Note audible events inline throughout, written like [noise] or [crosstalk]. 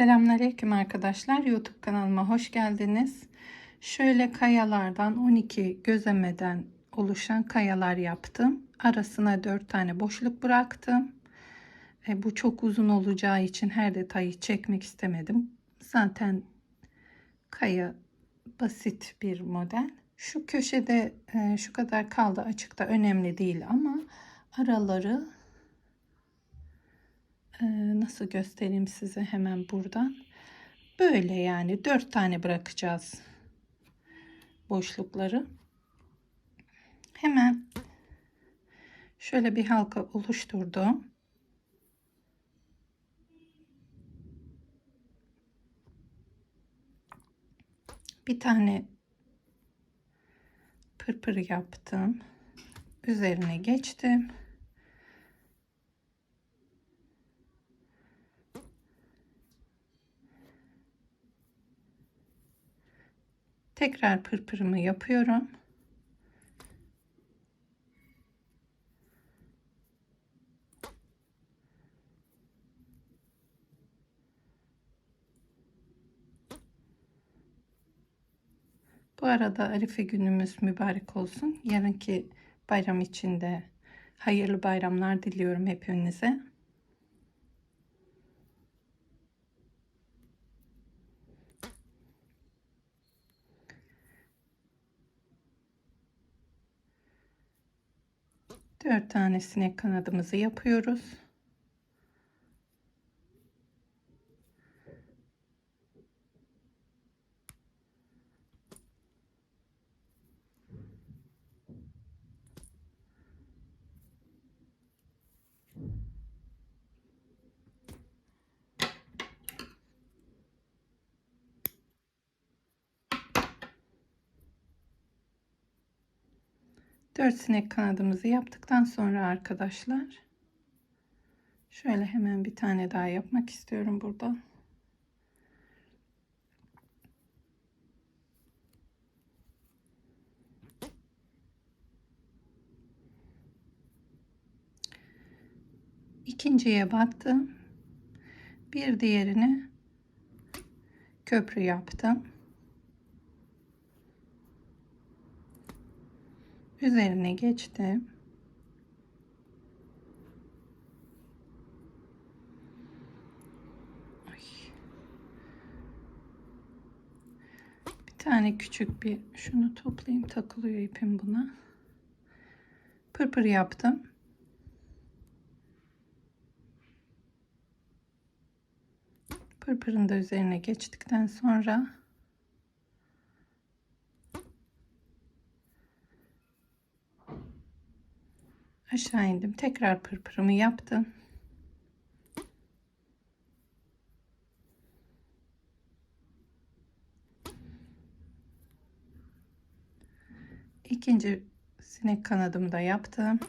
Selamünaleyküm arkadaşlar. YouTube kanalıma hoş geldiniz. Şöyle kayalardan 12 gözemeden oluşan kayalar yaptım. Arasına 4 tane boşluk bıraktım. E, bu çok uzun olacağı için her detayı çekmek istemedim. Zaten kaya basit bir model. Şu köşede e, şu kadar kaldı açıkta önemli değil ama araları nasıl göstereyim size hemen buradan. Böyle yani dört tane bırakacağız boşlukları. Hemen şöyle bir halka oluşturdum. Bir tane pırpır yaptım. Üzerine geçtim. Tekrar pırpırımı yapıyorum. Bu arada Arife günümüz mübarek olsun. Yarınki bayram içinde hayırlı bayramlar diliyorum hepinize. Dört tane sinek kanadımızı yapıyoruz. Dört sinek kanadımızı yaptıktan sonra arkadaşlar şöyle hemen bir tane daha yapmak istiyorum burada. İkinciye battım. Bir diğerini köprü yaptım. Üzerine geçtim. Bir tane küçük bir şunu toplayayım takılıyor ipim buna. Pırpır yaptım. Pırpırın da üzerine geçtikten sonra aşağı indim. Tekrar pırpırımı yaptım. İkinci sinek kanadımı da yaptım.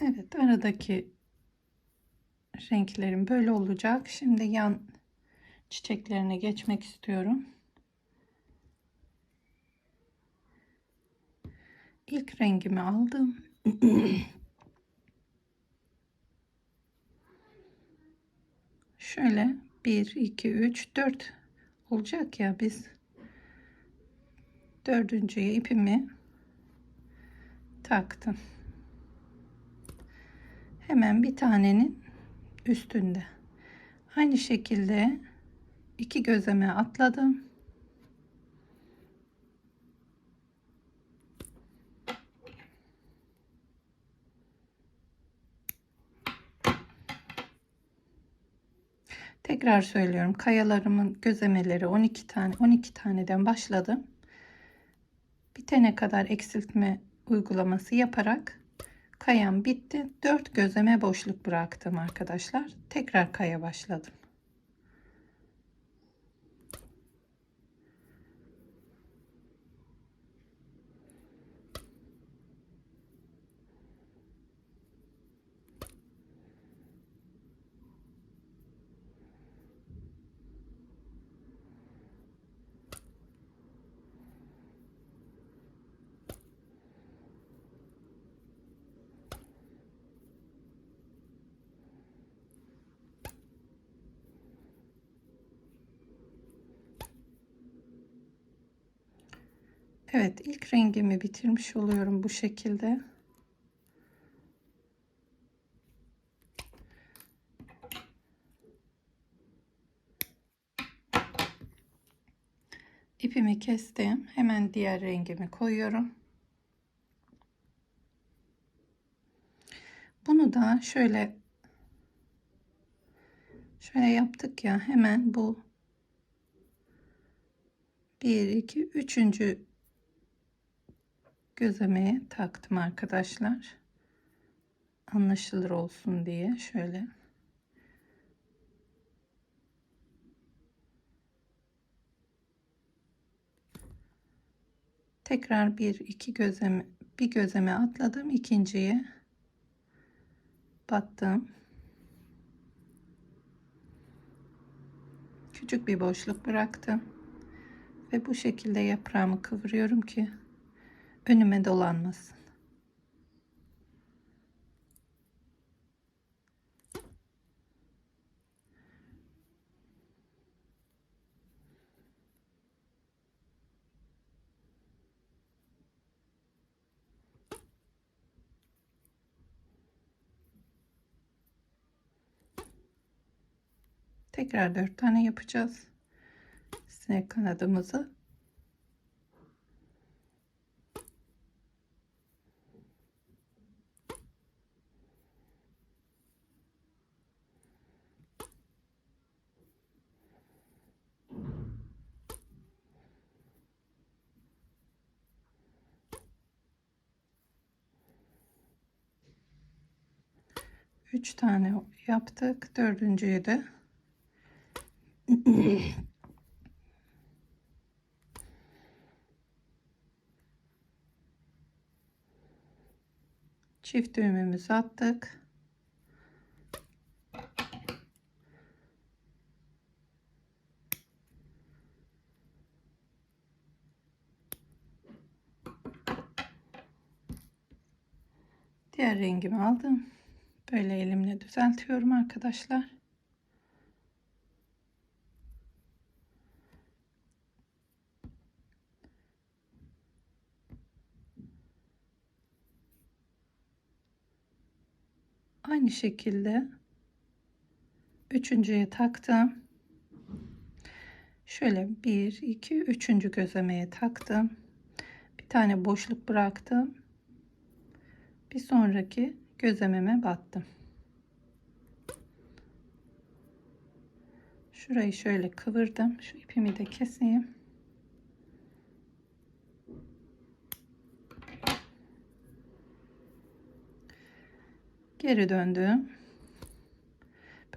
Evet aradaki renklerim böyle olacak. Şimdi yan çiçeklerine geçmek istiyorum. İlk rengimi aldım. [clears throat] Şöyle 1 2 3 4 olacak ya biz dördüncüye ipimi taktım hemen bir tanenin üstünde. Aynı şekilde iki gözeme atladım. Tekrar söylüyorum. Kayalarımın gözemeleri 12 tane 12 taneden başladım. Bitene kadar eksiltme uygulaması yaparak Kayam bitti. 4 gözeme boşluk bıraktım arkadaşlar. Tekrar kaya başladım. Evet ilk rengimi bitirmiş oluyorum bu şekilde. İpimi kestim. Hemen diğer rengimi koyuyorum. Bunu da şöyle şöyle yaptık ya hemen bu 1 2 3 gözlemeye taktım arkadaşlar. Anlaşılır olsun diye şöyle. Tekrar bir iki gözleme bir gözleme atladım ikinciye battım. Küçük bir boşluk bıraktım ve bu şekilde yaprağımı kıvırıyorum ki önüme dolanmasın. Tekrar dört tane yapacağız. Sinek kanadımızı Üç tane yaptık. Dördüncüyü de [clears throat] çift düğümümüzü attık. Diğer rengimi aldım. Böyle elimle düzeltiyorum arkadaşlar. Aynı şekilde üçüncüye taktım. Şöyle bir, iki, üçüncü gözlemeye taktım. Bir tane boşluk bıraktım. Bir sonraki gözlememe battım. Şurayı şöyle kıvırdım. Şu ipimi de keseyim. Geri döndüm.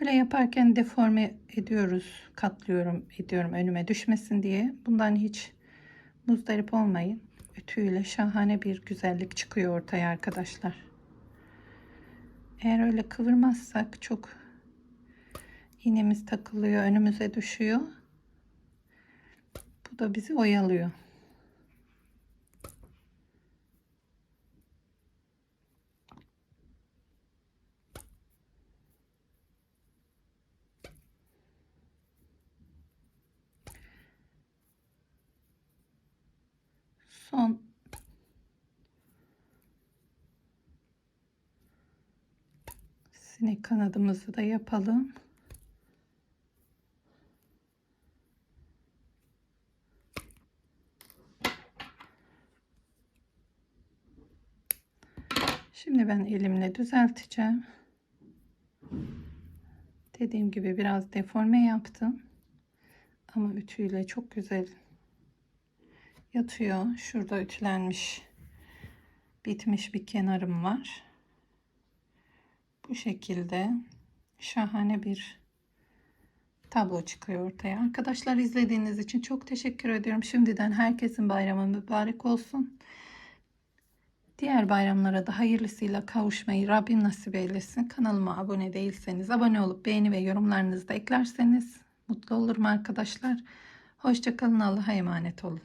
Böyle yaparken deforme ediyoruz, katlıyorum, ediyorum önüme düşmesin diye. Bundan hiç muzdarip olmayın. Ütüyle şahane bir güzellik çıkıyor ortaya arkadaşlar. Eğer öyle kıvırmazsak çok iğnemiz takılıyor, önümüze düşüyor. Bu da bizi oyalıyor. son sinek kanadımızı da yapalım. Şimdi ben elimle düzelteceğim. Dediğim gibi biraz deforme yaptım. Ama ütüyle çok güzel yatıyor. Şurada ütülenmiş bitmiş bir kenarım var. Bu şekilde şahane bir tablo çıkıyor ortaya. Arkadaşlar izlediğiniz için çok teşekkür ediyorum. Şimdiden herkesin bayramı mübarek olsun. Diğer bayramlara da hayırlısıyla kavuşmayı Rabbim nasip eylesin. Kanalıma abone değilseniz abone olup beğeni ve yorumlarınızı da eklerseniz mutlu olurum arkadaşlar. Hoşçakalın Allah'a emanet olun.